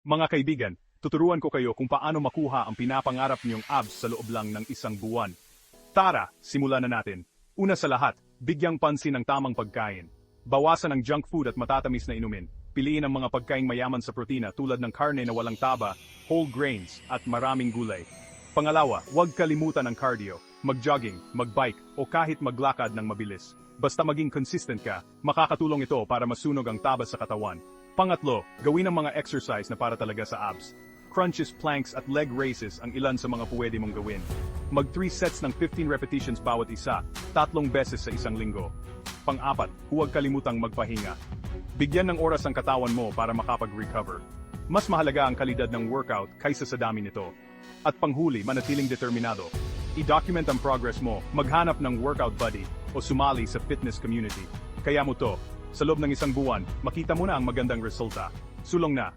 Mga kaibigan, tuturuan ko kayo kung paano makuha ang pinapangarap niyong abs sa loob lang ng isang buwan. Tara, simulan na natin. Una sa lahat, bigyang pansin ang tamang pagkain. Bawasan ang junk food at matatamis na inumin. Piliin ang mga pagkaing mayaman sa protina tulad ng karne na walang taba, whole grains, at maraming gulay. Pangalawa, huwag kalimutan ang cardio. Mag-jogging, mag-bike, o kahit maglakad ng mabilis. Basta maging consistent ka, makakatulong ito para masunog ang taba sa katawan. Pangatlo, gawin ang mga exercise na para talaga sa abs. Crunches, planks at leg raises ang ilan sa mga pwede mong gawin. Mag 3 sets ng 15 repetitions bawat isa, tatlong beses sa isang linggo. Pang-apat, huwag kalimutang magpahinga. Bigyan ng oras ang katawan mo para makapag-recover. Mas mahalaga ang kalidad ng workout kaysa sa dami nito. At panghuli, manatiling determinado. I-document ang progress mo, maghanap ng workout buddy, o sumali sa fitness community. Kaya mo to, sa loob ng isang buwan, makita mo na ang magandang resulta. Sulong na,